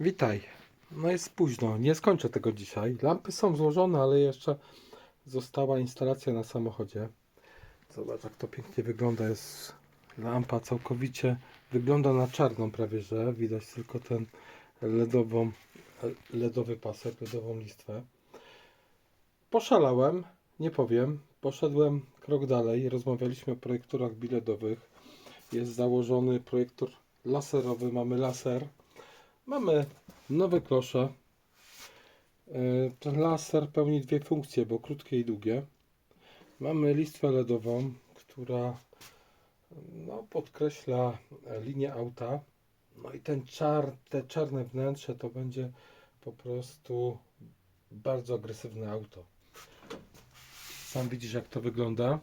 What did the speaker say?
Witaj. No jest późno, nie skończę tego dzisiaj. Lampy są złożone, ale jeszcze została instalacja na samochodzie. Zobacz jak to pięknie wygląda. Jest lampa całkowicie, wygląda na czarną prawie, że widać tylko ten LEDową, LEDowy pasek, LEDową listwę. Poszalałem, nie powiem. Poszedłem krok dalej. Rozmawialiśmy o projektorach biledowych. Jest założony projektor laserowy, mamy laser. Mamy nowe klosze. Yy, Ten laser pełni dwie funkcje, bo krótkie i długie. Mamy listwę LEDową, która no, podkreśla linię auta. No i ten czar, te czarne wnętrze to będzie po prostu bardzo agresywne auto. Sam widzisz jak to wygląda.